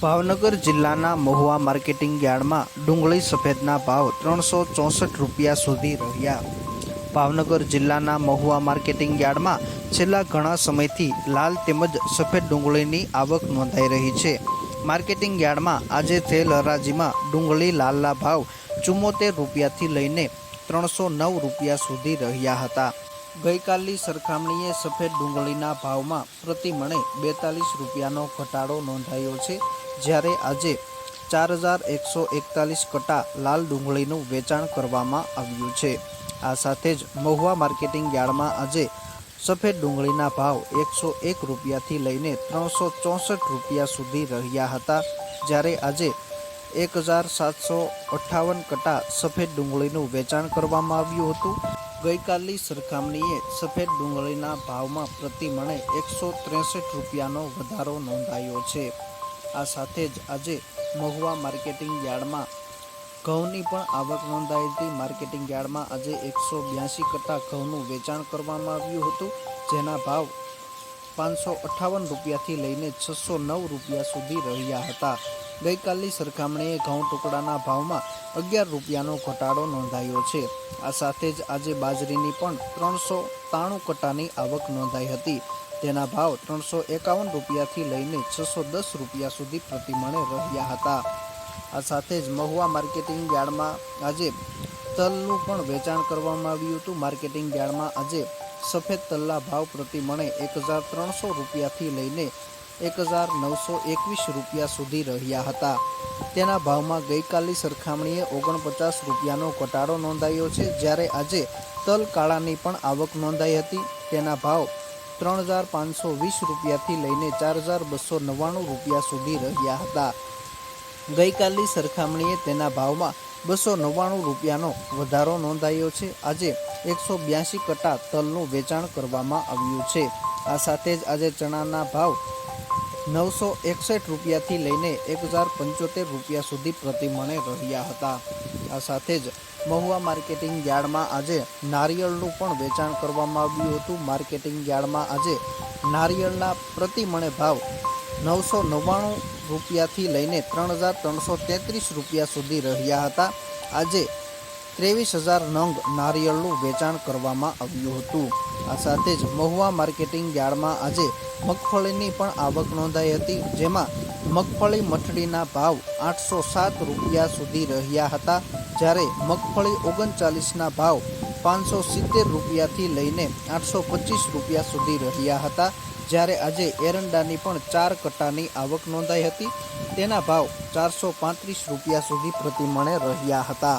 ભાવનગર જિલ્લાના મહુવા માર્કેટિંગ યાર્ડમાં ડુંગળી સફેદના ભાવ ત્રણસો ચોસઠ રૂપિયા સુધી રહ્યા. ભાવનગર જિલ્લાના મહુવા માર્કેટિંગ યાર્ડમાં છેલ્લા ઘણા સમયથી લાલ તેમજ સફેદ ડુંગળીની આવક નોંધાઈ રહી છે. માર્કેટિંગ યાર્ડમાં આજે થયેલ હરાજીમાં ડુંગળી લાલના ભાવ ચુમ્મોતેર રૂપિયાથી લઈને ત્રણસો નવ રૂપિયા સુધી રહ્યા હતા. ગઈકાલની સરખામણીએ સફેદ ડુંગળીના ભાવમાં પ્રતિ મણે બેતાલીસ રૂપિયાનો ઘટાડો નોંધાયો છે. જ્યારે આજે ચાર હજાર એકસો એકતાલીસ કટા લાલ ડુંગળીનું વેચાણ કરવામાં આવ્યું છે. આ સાથે જ મહુવા માર્કેટિંગ યાર્ડમાં આજે સફેદ ડુંગળીના ભાવ એકસો એક રૂપિયાથી લઈને ત્રણસો ચોસઠ રૂપિયા સુધી રહ્યા હતા. જ્યારે આજે એક હજાર સાતસો અઠ્ઠાવન કટા સફેદ ડુંગળીનું વેચાણ કરવામાં આવ્યું હતું. ગઈકાલની સરખામણીએ સફેદ ડુંગળીના ભાવમાં પ્રતિ મણે એકસો ત્રેસઠ રૂપિયાનો વધારો નોંધાયો છે. આ સાથે જ આજે મહુવા માર્કેટિંગ યાર્ડમાં ઘઉંની પણ આવક નોંધાઈ હતી. માર્કેટિંગ યાર્ડમાં આજે એકસો બ્યાસી કટ્ટા ઘઉંનું વેચાણ કરવામાં આવ્યું હતું, જેના ભાવ પાંચસો અઠ્ઠાવન રૂપિયાથી લઈને છસો નવ રૂપિયા સુધી રહ્યા હતા. ગઈકાલની સરખામણીએ ઘઉં ટુકડાના ભાવમાં અગિયાર રૂપિયાનો ઘટાડો નોંધાયો છે. આ સાથે જ આજે બાજરીની પણ ત્રણસો ત્રાણું કટાની આવક નોંધાઈ હતી. તેના ભાવ ત્રણસો એકાવન રૂપિયાથી લઈને છસો દસ રૂપિયા સુધી પ્રતિમણે રહ્યા હતા. આ સાથે જ મહુવા માર્કેટિંગ યાર્ડમાં આજે તલનું પણ વેચાણ કરવામાં આવ્યું હતું. માર્કેટિંગ યાર્ડમાં આજે સફેદ તલના ભાવ પ્રતિ મણે એક હજાર ત્રણસો રૂપિયાથી લઈને એક હજાર નવસો એકવીસ રૂપિયા સુધી રહ્યા હતા. તેના ભાવમાં ગઈકાલની સરખામણીએ ઓગણપચાસ રૂપિયાનો ઘટાડો નોંધાયો છે. જ્યારે આજે તલ કાળાની પણ આવક નોંધાઈ હતી. તેના ભાવ ત્રણ હજાર પાંચસો વીસ રૂપિયાથી લઈને ચાર હજાર બસો નવ્વાણું રૂપિયા સુધી રહ્યા હતા. ગઈકાલની સરખામણીએ તેના ભાવમાં બસો નવ્વાણું રૂપિયાનો વધારો નોંધાયો છે. આજે એકસો બ્યાસી કટા તલનું વેચાણ કરવામાં આવ્યું છે. આ સાથે જ આજે ચણાના ભાવ નવસો એકસઠ રૂપિયાથી લઈને એક હજાર પંચોતેર રૂપિયા સુધી પ્રતિમણે રહ્યા હતા. આ સાથે જ મહુવા માર્કેટિંગ યાર્ડમાં આજે નારિયેળનું પણ વેચાણ કરવામાં આવ્યું હતું. માર્કેટિંગ યાર્ડમાં આજે નારિયેળના પ્રતિમણે ભાવ નવસો નવ્વાણું રૂપિયાથી લઈને ત્રણ હજાર ત્રણસો તેત્રીસ રૂપિયા સુધી રહ્યા હતા. આજે ત્રેવીસ હજાર નંગ નારિયેળનું વેચાણ કરવામાં આવ્યું હતું. આ સાથે જ મહુવા માર્કેટિંગ યાર્ડમાં આજે મગફળીની પણ આવક નોંધાઈ હતી, જેમાં મગફળી મઠડીના ભાવ આઠસો સાત રૂપિયા સુધી રહ્યા હતા, જ્યારે મગફળી ઓગણચાલીસના ભાવ પાંચસો સિત્તેર રૂપિયાથી લઈને આઠસો પચીસ રૂપિયા સુધી રહ્યા હતા, જ્યારે આજે એરંડાની પણ ચાર કટ્ટાની આવક નોંધાઈ હતી. તેના ભાવ ચારસો પાંત્રીસ રૂપિયા સુધી પ્રતિમણે રહ્યા હતા.